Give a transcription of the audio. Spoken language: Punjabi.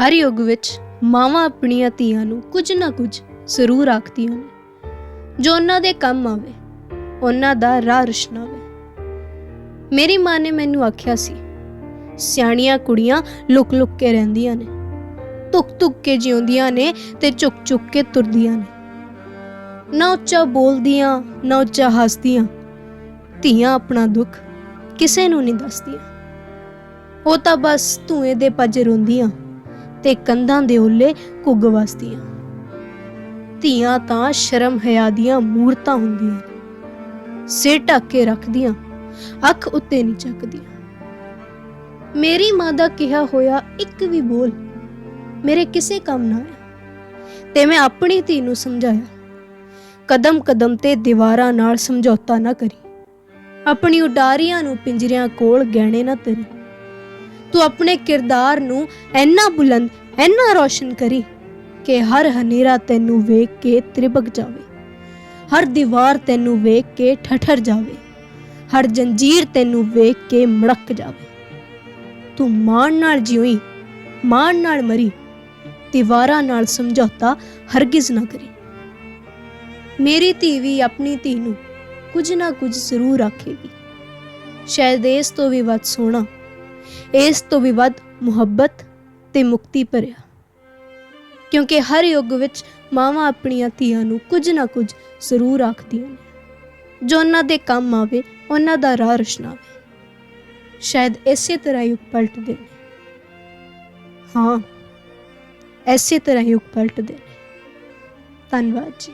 ਹਰ ਯੁੱਗ ਵਿੱਚ ਮਾਵਾਂ ਆਪਣੀਆਂ ਧੀਆਂ ਨੂੰ ਕੁਝ ਨਾ ਕੁਝ ਜ਼ਰੂਰ ਆਖਦੀਆਂ ਨੇ। ਜੋ ਉਹਨਾਂ ਦੇ ਕੰਮ ਆਵੇ, ਉਹਨਾਂ ਦਾ ਰਾਹ ਰੁਸ਼ਨਾਵੇ। ਮੇਰੀ ਮਾਂ ਨੇ ਮੈਨੂੰ ਆਖਿਆ ਸੀ, ਸਿਆਣੀਆਂ ਕੁੜੀਆਂ ਲੁਕ ਲੁਕ ਕੇ ਰਹਿੰਦੀਆਂ ਨੇ ਤੁਕ ਤੁਕ ਕੇ ਜਿਉਂਦੀਆਂ ਨੇ ਤੇ ਚੁੱਕ ਚੁੱਕ ਕੇ ਤੁਰਦੀਆਂ ਨੇ। ਨਾ ਉੱਚਾ ਬੋਲਦੀਆਂ, ਨਾ ਉੱਚਾ ਹੱਸਦੀਆਂ, ਧੀਆਂ ਆਪਣਾ ਦੁੱਖ ਕਿਸੇ ਨੂੰ ਨਹੀਂ ਦੱਸਦੀਆਂ। ਉਹ ਤਾਂ ਬਸ ਧੂਏ ਦੇ ਪੱਜ ਰੋਂਦੀਆਂ। ਤੇ ਕੰਧਾਂ ਦੇ ਉੱਲੇ ਕੁੱਗ ਵਸਦੀਆਂ ਧੀਆਂ ਤਾਂ ਸ਼ਰਮ ਹਿਆ ਦੀਆਂ ਮੂਰਤਾਂ ਹੁੰਦੀਆਂ। ਸਿਰ ਢੱਕ ਕੇ ਰੱਖਦੀਆਂ, ਅੱਖ ਉੱਤੇ ਨਹੀਂ ਚੱਕਦੀਆਂ। ਮੇਰੀ ਮਾਂ ਦਾ ਕਿਹਾ ਹੋਇਆ ਇੱਕ ਵੀ ਬੋਲ ਮੇਰੇ ਕਿਸੇ ਕੰਮ ਨਾ ਆਇਆ ਤੇ ਮੈਂ ਆਪਣੀ ਧੀ ਨੂੰ ਸਮਝਾਇਆ। ਕਦਮ ਕਦਮ ਤੇ ਦੀਵਾਰਾਂ ਨਾਲ ਸਮਝੌਤਾ ਨਾ ਕਰੀ। ਆਪਣੀ ਉਡਾਰੀਆਂ ਨੂੰ ਪਿੰਜਰਿਆਂ ਕੋਲ ਗਹਿਣੇ ਨਾ ਤਰੀ ਤੂੰ ਆਪਣੇ ਕਿਰਦਾਰ ਨੂੰ ਐਨਾ ਬੁਲੰਦ ਐਨਾ ਰੋਸ਼ਨ ਕਰੀ ਕਿ ਹਰ ਹਨੇਰਾ ਤੈਨੂੰ ਵੇਖ ਕੇ ਤ੍ਰਿਬਕ ਜਾਵੇ। ਹਰ ਦੀਵਾਰ ਤੈਨੂੰ ਵੇਖ ਕੇ ਠਠਰ ਜਾਵੇ। ਹਰ ਜੰਜੀਰ ਤੈਨੂੰ ਵੇਖ ਕੇ ਮੜਕ ਜਾਵੇ। ਤੂੰ ਮਾਣ ਨਾਲ ਜਿਉਈ, ਮਾਣ ਨਾਲ ਮਰੀ, ਦੀਵਾਰਾਂ ਨਾਲ ਸਮਝੌਤਾ ਹਰਗਿਜ਼ ਨਾ ਕਰੀ। ਮੇਰੀ ਧੀ ਵੀ ਆਪਣੀ ਧੀ ਨੂੰ ਕੁਝ ਨਾ ਕੁਝ ਜ਼ਰੂਰ ਆਖੇਗੀ। ਸ਼ਾਇਦ ਇਸ ਤੋਂ ਵੀ ਵੱਧ ਸੋਹਣਾ ਇਸ ਤੋਂ ਵੀ ਵੱਧ ਮੁਹੱਬਤ ਤੇ ਮੁਕਤੀ ਭਰਿਆ। ਕਿਉਂਕਿ ਹਰ ਯੁੱਗ ਵਿੱਚ ਮਾਵਾਂ ਆਪਣੀਆਂ ਧੀਆਂ ਨੂੰ ਕੁਝ ਨਾ ਕੁਝ ਜ਼ਰੂਰ ਆਖਦੀਆਂ ਨੇ। ਜੋ ਉਹਨਾਂ ਦੇ ਕੰਮ ਆਵੇ, ਉਹਨਾਂ ਦਾ ਰਾਹ ਰੁਸ਼ਨਾਵੇ। ਸ਼ਾਇਦ ਇਸੇ ਤਰ੍ਹਾਂ ਹੀ ਪਲਟਦੇ ਨੇ। ਹਾਂ, ਇਸੇ ਤਰ੍ਹਾਂ ਹੀ ਪਲਟਦੇ ਨੇ। ਧੰਨਵਾਦ ਜੀ।